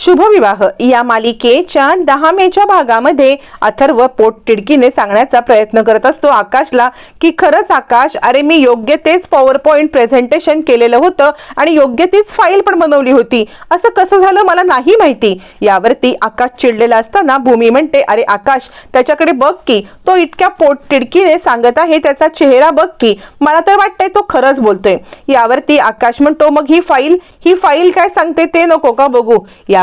शुभविवाह. या मालिकेच्या दहा मेच्या भागामध्ये अथर्व पोट तिडकीने सांगण्याचा प्रयत्न करत असतो. आकाशला की खरंच आकाश अरे मी योग्य तेच पॉवर पॉईंट प्रेझेंटेशन केलेलं होतं आणि योग्य तीच फाईल पण बनवली होती. असं कसं झालं मला नाही माहिती. यावरती आकाश चिडलेला असताना भूमी म्हणते अरे आकाश त्याच्याकडे बघ की तो इतक्या पोट तिडकीने सांगत आहे त्याचा चेहरा बघ की मला तर वाटतंय तो खरंच बोलतोय. यावरती आकाश म्हणतो मग ही फाईल ही फाईल काय सांगते ते नको का बघू?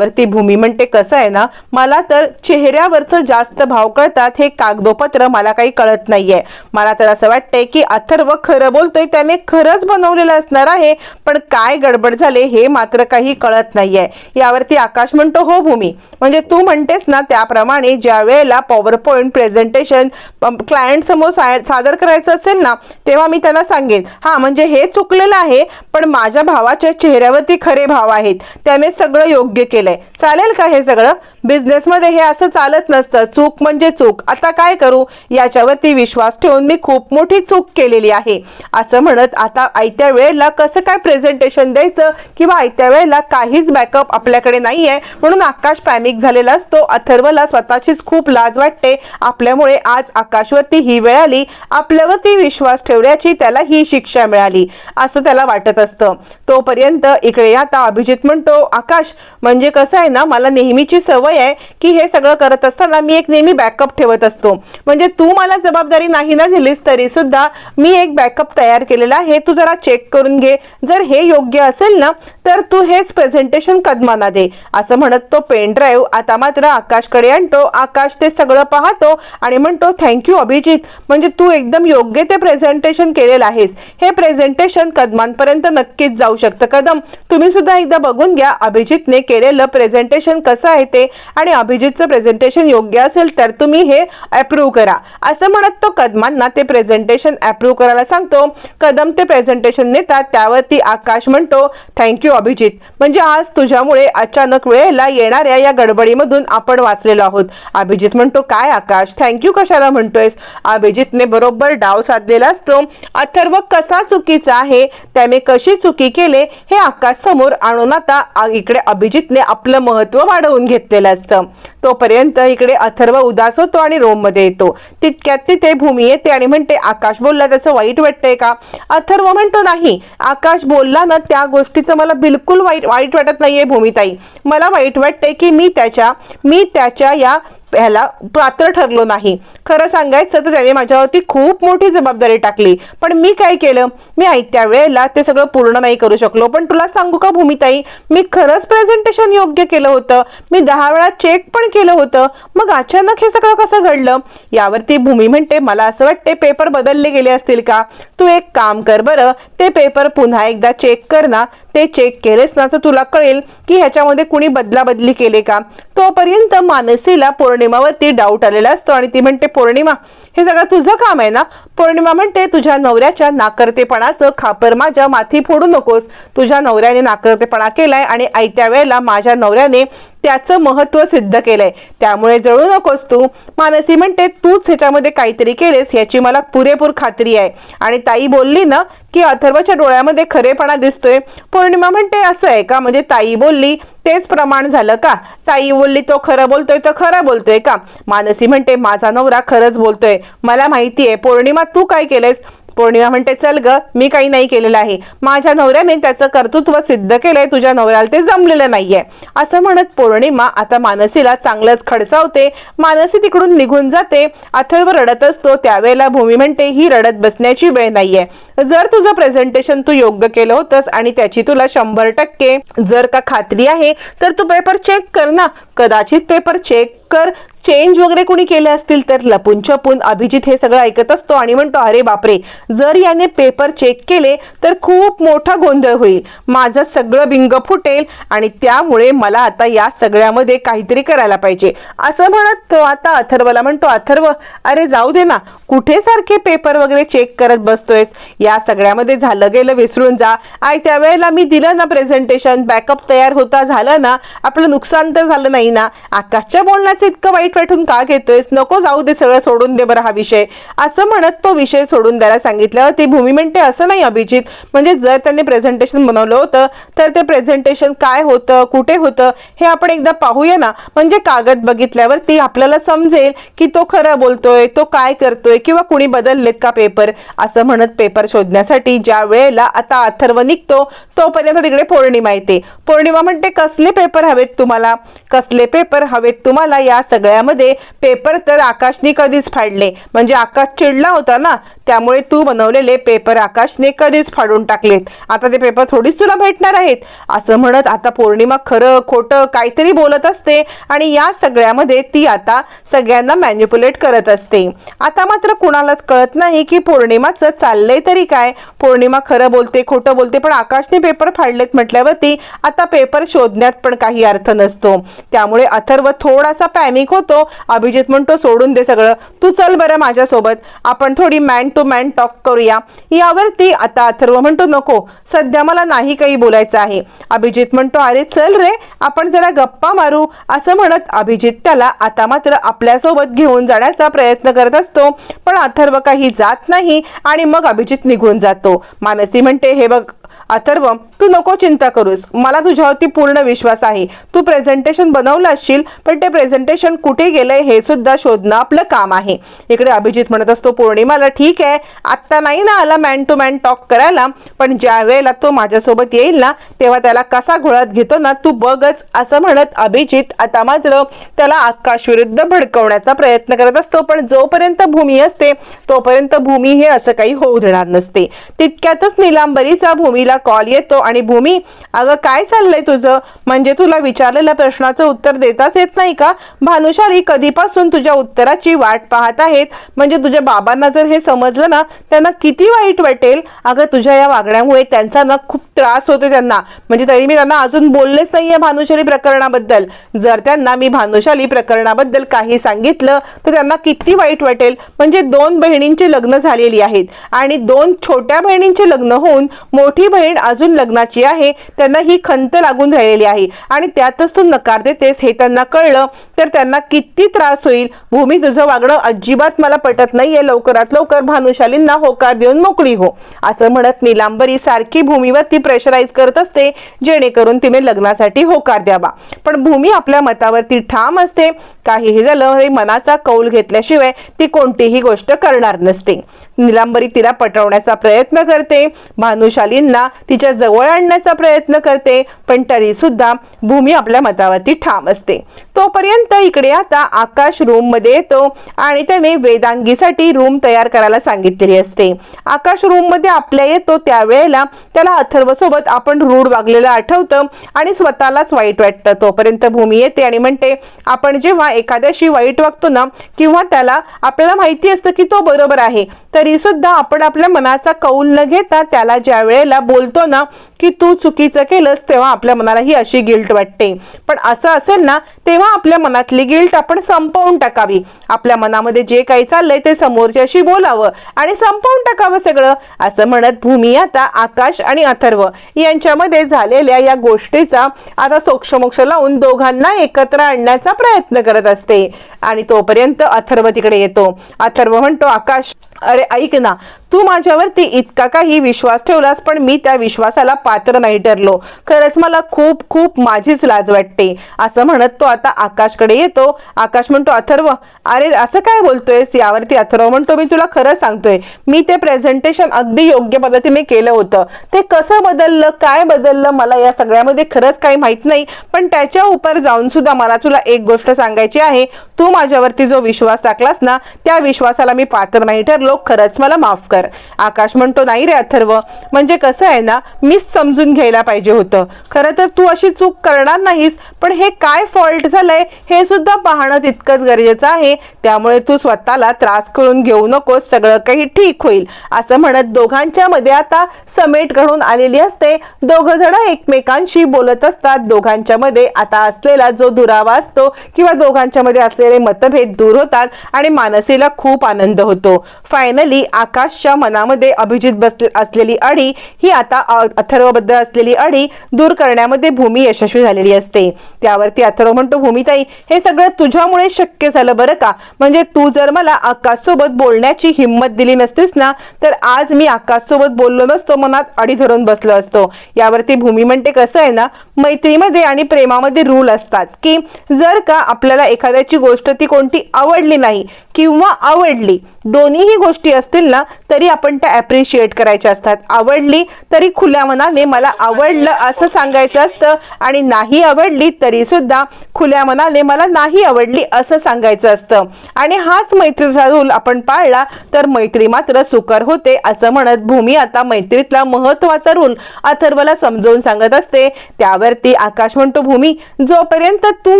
यावरती भूमी म्हणते कसं आहे ना मला तर चेहऱ्यावरचं जास्त भाव कळतात हे कागदोपत्र मला काही कळत नाहीये. मला तर असं वाटतंय की अथर्व खरं बोलतोय त्याने खरंच बनवलेलं असणार आहे पण काय गडबड झाले हे मात्र काही कळत नाहीये. यावरती आकाश म्हणतो हो भूमी म्हणजे तू म्हणतेस ना त्याप्रमाणे ज्या वेळेला पॉवर पॉईंट प्रेझेंटेशन क्लायंट समोर सादर करायचं असेल ना तेव्हा मी त्यांना सांगेन हा म्हणजे हे चुकलेलं आहे पण माझ्या भावाच्या चेहऱ्यावरती खरे भाव आहेत त्याने सगळं योग्य केलंय. चालेल का हे सगळं? बिझनेसमध्ये हे असं चालत नसतं. चूक म्हणजे चूक. आता काय करू? याच्यावरती विश्वास ठेवून मी खूप मोठी चूक केलेली आहे. असं म्हणत आता आयत्या वेळेला कसं काय प्रेझेंटेशन द्यायचं किंवा आयत्या वेळेला काहीच बॅकअप आपल्याकडे नाही आहे म्हणून आकाश पॅनिक झालेला असतो. अथर्वला स्वतःचीच खूप लाज वाटते. आपल्यामुळे आज आकाशवरती ही वेळ आली. आपल्यावरती विश्वास ठेवण्याची त्याला ही शिक्षा मिळाली. असं त्याला वाटत असतं. तोपर्यंत इकडे आता अभिजित म्हणतो आकाश म्हणजे कसं आहे ना मला नेहमीची सवय आहे की हे सगळं करत असताना मी एक नेहमी बॅकअप ठेवत असतो. म्हणजे तू मला जबाबदारी नाही ना दिलीस तरी सुद्धा मी एक बॅकअप तयार केलेला आहे. तू जरा चेक करून घे. जर हे योग्य असेल ना तर तू हेच प्रेझेंटेशन कदमाना दे. असं म्हणत तो पेन ड्राईव्ह आता मात्र आकाशकडे आणतो. आकाश ते सगळं पाहतो आणि म्हणतो थँक्यू अभिजित. म्हणजे तू एकदम योग्य ते प्रेझेंटेशन केलेलं आहेस. हे प्रेझेंटेशन कदमांपर्यंत नक्कीच जाऊ शकतं. कदम. तुम्ही सुद्धा एकदा बघून घ्या अभिजितने केलेलं प्रेझेंटेशन कसं आहे ते. आणि अभिजितचं प्रेझेंटेशन योग्य असेल तर तुम्ही हे अप्रूव्ह करा. असं म्हणत तो कदमांना ते प्रेझेंटेशन अप्रूव्ह करायला सांगतो. कदम ते प्रेझेंटेशन नेतात त्यावरती आकाश म्हणतो थँक्यू अभिजित. म्हणजे आज तुझ्यामुळे अचानक वेळेला येणाऱ्या या गडबडीमधून आपण वाचलेलो आहोत. अभिजित म्हणतो काय आकाश? थँक्यू कशाला म्हणतोयस? अभिजितने बरोबर डाव साधलेला असतो. अथर्व कसा चुकीचा आहे? त्याने कशी चुकी केले? हे आकाश समोर आणून आता इकडे अभिजितने आपलं महत्त्व वाढवून घेतलेलं असतं. तोपर्यंत इकडे अथर्व उदास होतो आणि रोममध्ये येतो. तितक्यात तिथे भूमी येते आणि म्हणते आकाश बोलला त्याचं वाईट वाटतंय का? अथर्व म्हणतो नाही आकाश बोलला ना त्या गोष्टीचं मला बिलकुल वाईट वाईट वाटत नाहीये भूमिताई. मला वाईट वाटतंय की मी त्याच्या मी त्याच्या या ह्याला पात्र ठरलो नाही. खरं सांगायचं तर त्याने माझ्यावरती खूप मोठी जबाबदारी टाकली. पण मी काय केलं? मी आयत्या वेळेला ते सगळं पूर्ण नाही करू शकलो. पण तुला सांगू का भूमिताई? मी खरंच प्रेझेंटेशन योग्य केलं होतं. मी दहा वेळा चेक पण केलं होतं. मग अचानक हे सगळं कसं घडलं? यावरती भूमी म्हणते मला असं वाटते पेपर बदलले गेले असतील का? तू एक काम कर बरं. ते पेपर पुन्हा एकदा चेक कर ना. ते चेक केलेस ना तर तुला कळेल की ह्याच्यामध्ये कुणी बदलाबदली केले का? तोपर्यंत मानसीला पौर्णिमावरती डाऊट आलेला असतो आणि ती म्हणते पौर्णिमा हे सगळं तुझं काम आहे ना? पौर्णिमा म्हणते तुझ्या नवऱ्याच्या नाकर्तेपणाचं खापर माझ्या माथी फोडू नकोस. तुझ्या नवऱ्याने नाकर्तेपणा केलाय आणि आयत्या वेळेला माझ्या नवऱ्याने त्याचं महत्त्व सिद्ध केलंय. त्यामुळे जळू नकोस तू. मानसी म्हणते तूच ह्याच्यामध्ये काहीतरी केलेस याची मला पुरेपूर खात्री आहे. आणि ताई बोलली ना की अथर्वच्या डोळ्यामध्ये खरेपणा दिसतोय. पौर्णिमा म्हणते असं आहे का? म्हणजे ताई बोलली तेच प्रमाण झालं का? ताई बोलली तो खरं बोलतोय तो खरं बोलतोय का? मानसी म्हणते माझा नवरा खरंच बोलतोय. मला माहिती आहे पौर्णिमा तू काय केलंयस? पौर्णिमा म्हणते चल ग मी काही नाही केलेलं आहे. माझ्या नवऱ्याने त्याचं कर्तृत्व सिद्ध केलंय तुझ्या नवऱ्याला ते जमलेलं नाहीये. असं म्हणत पौर्णिमा आता मानसीला चांगलंच खडसावते. मानसी तिकडून निघून जाते. अथर्व रडत असतो. त्यावेळेला भूमी म्हणते ही रडत बसण्याची वेळ नाहीये. जर तुझं प्रेझेंटेशन तू योग्य केलं होतंस आणि त्याची तुला शंभर टक्के जर का खात्री आहे तर तू पेपर चेक कर ना. कदाचित पेपर चेक कर. चेंज वगैरे कोणी केले असतील तर लपून छपून अभिजित हे सगळं ऐकत असतो आणि म्हणतो अरे बापरे जर याने पेपर चेक केले तर खूप मोठा गोंधळ होईल. माझं सगळं बिंग फुटेल आणि त्यामुळे मला आता या सगळ्यामध्ये काहीतरी करायला पाहिजे. असं म्हणत तो आता अथर्वला म्हणतो अथर्व अरे जाऊ दे ना. कुठे सारखे पेपर वगैरे चेक करत बसतोयस? या सगळ्यामध्ये झालं गेलं विसरून जा. आय त्या वेळेला मी दिलं ना प्रेझेंटेशन बॅकअप तयार होता झालं ना. आपलं नुकसान तर झालं नाही ना. आकाशच्या बोलण्याचं इतकं वाईट वाईट वाटून का घेतोयस? नको जाऊ दे सगळं सोडून दे बरं हा विषय. असं म्हणत तो विषय सोडून द्यायला सांगितल्यावर ती भूमी म्हणते असं नाही अभिजित. म्हणजे जर त्यांनी प्रेझेंटेशन बनवलं होतं तर ते प्रेझेंटेशन काय होतं कुठे होतं हे आपण एकदा पाहूया ना. म्हणजे कागद बघितल्यावरती आपल्याला समजेल की तो खरं बोलतोय तो काय करतोय किंवा कुणी बदललेत का पेपर असं म्हणत पेपर शोधण्यासाठी ज्या वेळेला आता अथर्व निघतो तोपर्यंत तिकडे पौर्णिमा येते. पौर्णिमा म्हणते कसले पेपर हवेत तुम्हाला? कसले पेपर हवेत तुम्हाला या सगळ्या त्यामध्ये पेपर तर आकाशने कधीच फाडले. म्हणजे आकाश चिडला होता ना त्यामुळे तू बनवलेले पेपर आकाशने कधीच फाडून टाकलेत. आता ते पेपर थोडीच तुला भेटणार आहेत. असं म्हणत आता पौर्णिमा खरं खोटं काहीतरी बोलत असते आणि या सगळ्यामध्ये ती आता सगळ्यांना मॅन्युप्युलेट करत असते. आता मात्र कुणालाच कळत नाही की पौर्णिमाचं चाललंय तरी काय. पौर्णिमा खरं बोलते खोटं बोलते पण आकाशने पेपर फाडलेत म्हटल्यावरती आता पेपर शोधण्यात पण काही अर्थ नसतो. त्यामुळे अथर्व थोडासा पॅनिक होतो. अभिजित म्हणतो सोडून दे सगळं. तू चल बरं माझ्यासोबत. आपण थोडी मॅन टू मॅन टॉक करूया. यावरती आता अथर्व म्हणतो नको. सध्या मला नाही काही बोलायचं आहे. अभिजित म्हणतो अरे चल रे. आपण जरा गप्पा मारू. असं म्हणत अभिजित त्याला आता मात्र आपल्यासोबत घेऊन जाण्याचा प्रयत्न करत असतो. पण अथर्व काही जात नाही आणि मग अभिजित निघून जातो. मानसी म्हणते हे बघ अथर्व तू नको चिंता करूस. मला तुझ्यावरती पूर्ण विश्वास आहे. तू प्रेझेंटेशन बनवलं असशील पण ते प्रेझेंटेशन कुठे गेलंय हे सुद्धा शोधणं आपलं काम आहे. इकडे अभिजित म्हणत असतो पौर्णिमाला ठीक आहे. आत्ता नाही ना आला मॅन टू मॅन टॉक करायला पण ज्या वेळेला तो माझ्यासोबत येईल ना तेव्हा त्याला कसा घोळात घेतो ना तू बघच असं म्हणत अभिजित आता मात्र त्याला आकाश विरुद्ध भडकवण्याचा प्रयत्न करत असतो. पण जोपर्यंत भूमी असते तोपर्यंत भूमी हे असं काही होऊ देणार नसते. तितक्यातच निलांबरीचा भूमीला कॉल येतो आणि भूमी अगं काय चाललंय तुझं? म्हणजे तुला विचारलेल्या प्रश्नाचं उत्तर देताच येत नाही का? भानुशाली कधीपासून तुझ्या उत्तराची वाट पाहत आहेत? म्हणजे तुझ्या बाबांना जर हे समजलं ना त्यांना किती वाईट वाटेल? अगं तुझ्या या वागण्यामुळे त्यांचा ना खूप त्रास होतो त्यांना. म्हणजे तरी मी त्यांना अजून बोललेच नाहीये भानुशाली प्रकरणाबद्दल. जर त्यांना मी भानुशाली प्रकरणाबद्दल काही सांगितलं तर त्यांना किती वाईट वाटेल? म्हणजे दोन बहिणींची लग्न झालेली आहेत. आणि दोन छोट्या बहिणींचे लग्न होऊन मोठी बहीण अजून लग्नाची आहे त्यांना ही खंत लागून राहिलेली आहे. आणि त्यातच तू नकार देतेस हे त्यांना कळलं. तर त्यांना किती त्रास होईल? भूमी तुझं वागणं अजिबात मला पटत नाहीये. लवकरात लवकर भानुशालींना होकार देऊन मोकळी हो. असं म्हणत निलांबरी सारखी भूमीवर ती प्रेशराईज करत असते जेणेकरून तिने लग्नासाठी होकार द्यावा. पण भूमी आपल्या मतावरती ठाम असते. काहीही झालं हे मनाचा कौल घेतल्याशिवाय ती कोणतीही गोष्ट करणार नसते. निलांबरी तिला पटवण्याचा प्रयत्न करते. भानुशालींना तिच्या जवळ आणण्याचा प्रयत्न करते. पण तरी सुद्धा भूमी आपल्या मतावरती ठाम असते. तोपर्यंत इकडे आता आकाश रूममध्ये येतो आणि त्याने वेदांगीसाठी रूम तयार करायला सांगितलेली असते. आकाश रूममध्ये आपल्या येतो त्यावेळेला त्याला अथर्व सोबत आपण रूढ वागलेलं आठवतं आणि स्वतःलाच वाईट वाटतं. तोपर्यंत भूमी येते आणि म्हणते आपण जेव्हा एखाद्याशी वाईट वागतो ना किंवा त्याला आपल्याला माहिती असतं की तो बरोबर आहे तरी सुद्धा आपण आपल्या मनाचा कौल न घेता त्याला ज्या वेळेला बोलतो ना की तू चुकीचं केलंस तेव्हा आपल्या मनाला ही अशी गिल्ट वाटते. पण असं असेल ना तेव्हा आपल्या मनातली गिल्ट आपण संपवून टाकावी. आपल्या मनामध्ये जे काही चाललंय ते समोरच्याशी बोलावं आणि संपवून टाकावं सगळं. असं म्हणत भूमी आता आकाश आणि अथर्व यांच्यामध्ये झालेल्या या गोष्टीचा आता सोक्षमोक्ष लावून दोघांना एकत्र आणण्याचा प्रयत्न करत असते. आणि तोपर्यंत अथर्व तिकडे येतो. अथर्व म्हणतो आकाश अरे ऐक ना. तू माझ्यावरती इतका काही विश्वास ठेवलास पण मी त्या विश्वासाला पात्र नाही ठरलो. खरंच मला खूप खूप माझीच लाज वाटते. असं म्हणत तो आता आकाशकडे येतो. आकाश म्हणतो अथर्व अरे असं काय बोलतोयस? यावरती अथर्व म्हणतो मी तुला खरं सांगतोय. मी ते प्रेझेंटेशन अगदी योग्य पद्धतीने केलं होतं. ते कसं बदललं काय बदललं मला या सगळ्यामध्ये खरंच काही माहीत नाही. पण त्याच्या उपर जाऊन सुद्धा मला तुला एक गोष्ट सांगायची आहे. तू माझ्यावरती जो विश्वास टाकलास ना त्या विश्वासाला मी पात्र नाही ठरलो. खरंच मला माफ कर. आकाश म्हणतो नाही रे अथर्व म्हणजे कसं आहे ना मीच समजून घ्यायला पाहिजे होतं. खरं तर तू अशी चूक करणार नाहीस पण हे काय फॉल्ट झालंय हे सुद्धा पाहणं तितकंच गरजेचं आहे. त्यामुळे तू स्वतःला त्रास करून घेऊ नकोस सगळं काही ठीक होईल. असं म्हणत दोघांच्या मध्ये आता समेट घडून आलेली असते. दोघ जण एकमेकांशी बोलत असतात. दोघांच्या मध्ये आता असलेला जो दुरावा असतो किंवा दोघांच्या मध्ये असलेले मतभेद दूर होतात आणि मानसीला खूप आनंद होतो. फायनली आकाशच्या मनामध्ये अभिजित बस असलेली अडी ही आता अथर्वबद्दल असलेली अडी दूर करण्यामध्ये भूमी यशस्वी झालेली असते. त्यावरती अथर्व म्हणतो भूमिताई हे सगळं तुझ्यामुळे शक्य झालं बरं का? म्हणजे तू जर मला आकाशसोबत बोलण्याची हिंमत दिली नसतीस ना तर आज मी आकाशसोबत बोललो नसतो मनात अडी धरून बसलो असतो. यावरती भूमी म्हणते कसं आहे ना मैत्रीमध्ये आणि प्रेमामध्ये रूल असतात की जर का आपल्याला एखाद्याची गोष्ट ती कोणती आवडली नाही किंवा आवडली दोन्हीही गोष्टी असतील ना तरी आपण त्या ॲप्रिशिएट करायच्या असतात. आवडली तरी खुल्या मनाने मला आवडलं असं सांगायचं असतं आणि नाही आवडली तरीसुद्धा खुल्या मनाने मला नाही आवडली असं सांगायचं असतं. आणि हाच मैत्रीचा रूल आपण पाळला तर मैत्री मात्र सुकर होते असं म्हणत भूमी आता मैत्रीतला महत्त्वाचा रूल अथर्वला समजावून सांगत असते. त्यावरती आकाश म्हणतो भूमी जोपर्यंत तू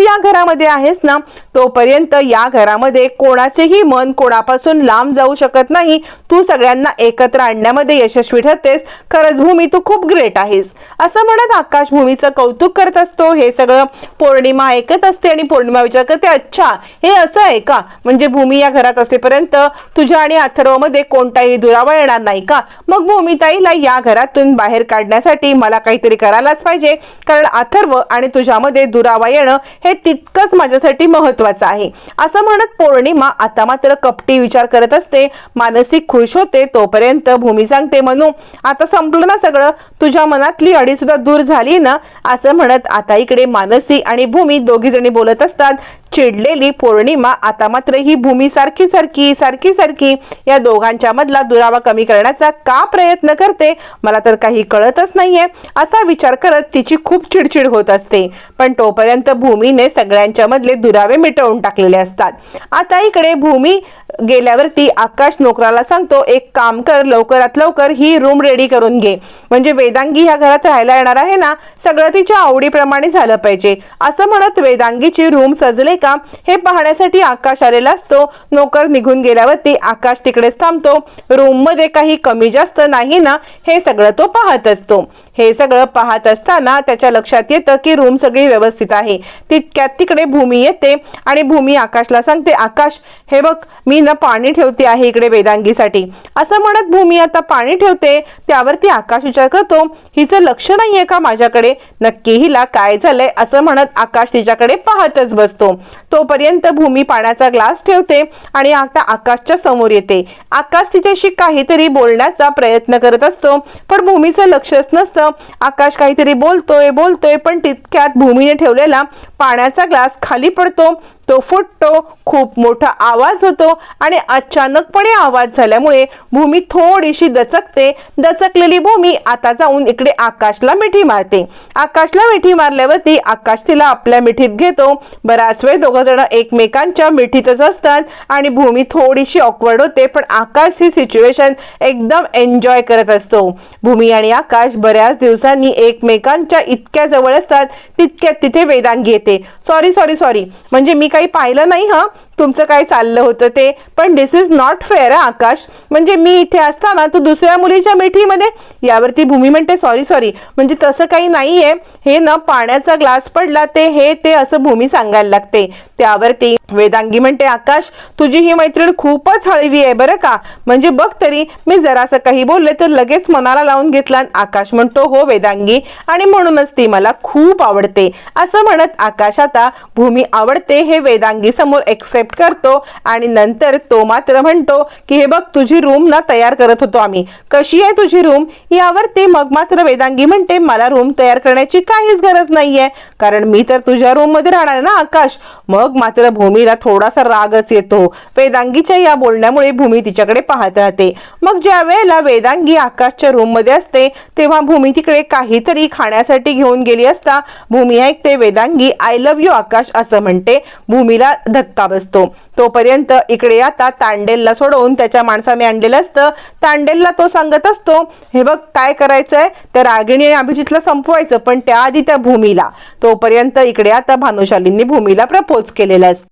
या घरामध्ये आहेस ना तोपर्यंत या घरामध्ये कोणाचेही मन कोणापासून लांब जाऊ शकत नाही. तू सगळ्यांना एकत्र आणण्यामध्ये यशस्वी ठरतेस. खरंच भूमी तू खूप ग्रेट आहेस. असं म्हणत आकाश भूमीचं कौतुक करत असतो. हे सगळं पौर्णिमा ऐकत असते आणि पौर्णिमा विचार करते अच्छा हे असं आहे का? म्हणजे भूमी या घरात असेपर्यंत तुझ्या आणि अथर्वमध्ये कोणताही दुरावा येणार नाही का? मग भूमिताईला या घरातून बाहेर काढण्यासाठी मला काहीतरी करायलाच पाहिजे. कारण अथर्व आणि तुझ्यामध्ये दुरावा येणं हे तितकंच माझ्यासाठी महत्वाचं आहे. असं म्हणत पौर्णिमा आता मात्र कपटी विचार करत असते. मानसिक खुश होते. तोपर्यंत भूमी सांगते म्हणू आता संपलं ना सगळं? तुझ्या मनातली अडी सुद्धा दूर झाली ना? असं म्हणत आता इकडे मानसी आणि भूमी दोघी जणी बोलत असतात. चिडलेली पौर्णिमा आता मात्र ही भूमी सारखी सारखी सारखी सारखी या दोघांच्या मधला दुरावा कमी करण्याचा का प्रयत्न करते मला तर काही कळतच नाहीये. असा विचार करत तिची खूप चिडचिड होत असते. पण तोपर्यंत भूमीने सगळ्यांच्या मधले दुरावे मिटवून टाकलेले असतात. आता इकडे भूमी गेल्यावरती आकाश नोकराला सांगतो एक काम कर लवकरात लवकर ही रूम रेडी करून घे. म्हणजे वेदांगी ह्या घरात राहायला येणार आहे ना? सगळं तिच्या आवडीप्रमाणे झालं पाहिजे. असं म्हणत वेदांगीची रूम सजले का हे पाहण्यासाठी आकाश आलेला असतो. नोकर निघून गेल्यावरती आकाश तिकडेच थांबतो. रूममध्ये काही कमी जास्त नाही ना हे सगळं तो पाहत असतो. हे सगळं पाहत असताना त्याच्या लक्षात येतं की रूम सगळी व्यवस्थित आहे. तितक्यात तिकडे भूमी येते आणि भूमी आकाशला सांगते आकाश हे बघ मी ना पाणी ठेवते आहे इकडे वेदांगीसाठी. असं म्हणत भूमी आता पाणी ठेवते त्यावरती आकाश विचार करतो हिचं लक्ष नाहीये का माझ्याकडे? नक्की हिला काय झालंय? असं म्हणत आकाश तिच्याकडे पाहतच बसतो. तोपर्यंत भूमी पाण्याचा ग्लास ठेवते आणि आता आकाशच्या समोर येते. आकाश तिच्याशी काहीतरी बोलण्याचा प्रयत्न करत असतो पण भूमीचं लक्षच नसतं आकाश काहीतरी बोलतोय बोलतोय पण तितक्यात भूमीने ठेवलेला पाण्याचा ग्लास खाली पडतो. तो फुटतो खूप मोठा आवाज होतो आणि अचानकपणे आवाज झाल्यामुळे भूमी थोडीशी दचकते. दचकलेली भूमी आता जाऊन इकडे आकाशला मिठी मारते. आकाशला मिठी मारल्यावरती आकाश तिला आपल्या मिठीत घेतो. बराच वेळ दोघ जण एकमेकांच्या मिठीतच असतात आणि भूमी थोडीशी ऑकवर्ड होते पण आकाश ही सिच्युएशन एकदम एन्जॉय करत असतो. भूमी आणि आकाश बऱ्याच दिवसांनी एकमेकांच्या इतक्या जवळ असतात तितक्यात तिथे वेदांगी येते. सॉरी सॉरी सॉरी म्हणजे मी काही पाहिलं नाही हा? तुमचं काय चाललं होतं ते? पण this is not fair Akash? म्हणजे मी इथे असताना तू दुसऱ्या मुलीच्या मिठीमध्ये यावरती भूमी म्हणते सॉरी सॉरी म्हणजे तसं काही नाहीये. हे ना पाण्याचा ग्लास पडला ते हे ते असं भूमी सांगायला लागते. त्यावरती वेदांगी म्हणते आकाश तुझी ही मैत्रीण खूपच हळवी आहे बरं का? म्हणजे बघ तरी मी जरासं काही बोलले तर लगेच मनाला लावून घेतला आणि आकाश म्हणतो हो वेदांगी आणि म्हणूनच ती मला खूप आवडते. असं म्हणत आकाश आता भूमी आवडते हे वेदांगी समोर एक्सेप्ट करतो आणि नंतर तो मात्र म्हणतो की हे बघ तुझी रूम ना तयार करत होतो आम्ही. कशी आहे तुझी रूम यावरती मग मात्र वेदांगी म्हणते मला रूम तयार करण्याची काहीच गरज नाहीये. कारण मी तर तुझ्या रूममध्ये राहणार ना आकाश? मग मात्र भूमीला थोडासा रागच येतो. वेदांगीच्या या बोलण्यामुळे भूमी तिच्याकडे पाहत राहते. मग ज्या वेळेला वेदांगी आकाशच्या रूममध्ये असते तेव्हा भूमी तिकडे काहीतरी खाण्यासाठी घेऊन गेली असता भूमी ऐकते Vedangi I love you Akash असं म्हणते. भूमीला धक्का बसतो. तोपर्यंत इकडे आता तांडेलला सोडवून त्याच्या माणसाने आणलेलं असतं. तांडेलला तो सांगत असतो हे बघ काय करायचंय? त्या रागिणी आणि अभिजितला संपवायचं पण त्याआधी त्या भूमीला. तोपर्यंत इकडे आता भानुशालींनी भूमीला प्रपोज पोच केलेला असतो.